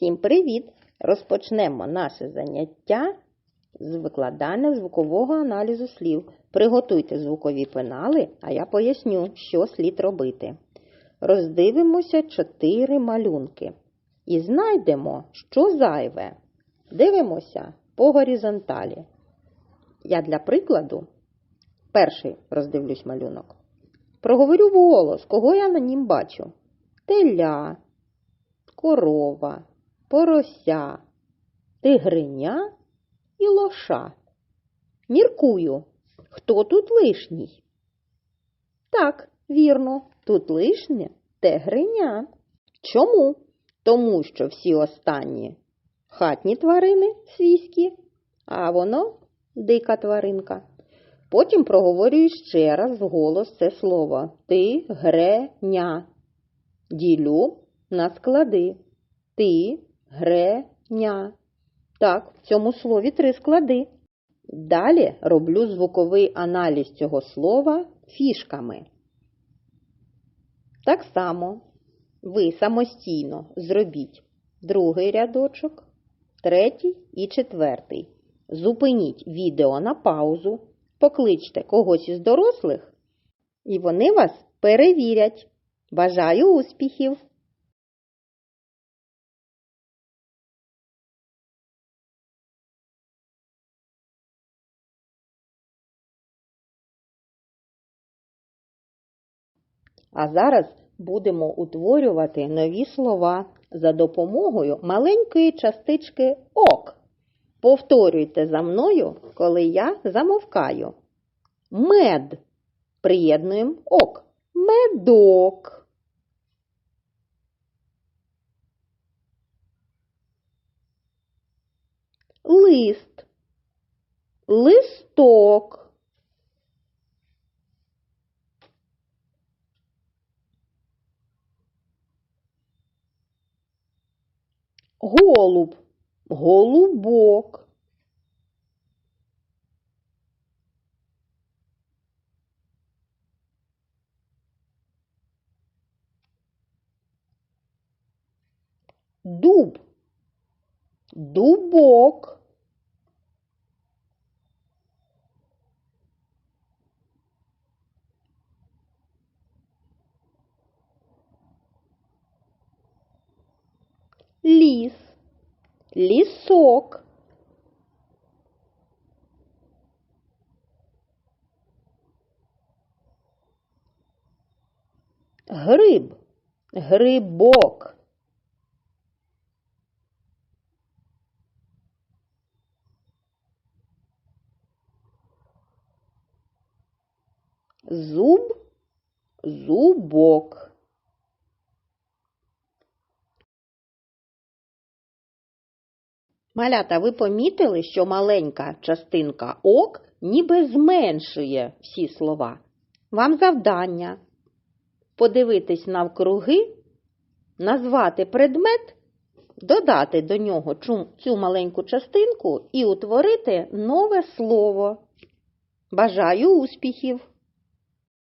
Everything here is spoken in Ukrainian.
Всім привіт! Розпочнемо наше заняття з викладання звукового аналізу слів. Приготуйте звукові пенали, а я поясню, що слід робити. Роздивимося чотири малюнки і знайдемо, що зайве. Дивимося по горизонталі. Я для прикладу перший роздивлюсь малюнок. Проговорю вголос, кого я на нім бачу. Теля, корова, порося, тигриня і лоша. Міркую, хто тут лишній? Так, вірно, тут лишнє тигриня. Чому? Тому що всі останні хатні тварини свійські, а воно дика тваринка. Потім проговорюю ще раз вголос це слово тигреня. Ділю на склади. Ти, гре, ня. Так, в цьому слові три склади. Далі роблю звуковий аналіз цього слова фішками. Так само ви самостійно зробіть другий рядочок, третій і четвертий. Зупиніть відео на паузу, покличте когось із дорослих, і вони вас перевірять. Бажаю успіхів! А зараз будемо утворювати нові слова за допомогою маленької частички ок. Повторюйте за мною, коли я замовкаю. Мед. Приєднуємо ок. Медок. Лист. Листок. Голуб. Голубок. Дуб. Дубок. Ліс. Лісок. Гриб. Грибок. Зуб. Зубок. Малята, ви помітили, що маленька частинка ок ніби зменшує всі слова. Вам завдання подивитись навкруги, назвати предмет, додати до нього цю маленьку частинку і утворити нове слово. Бажаю успіхів!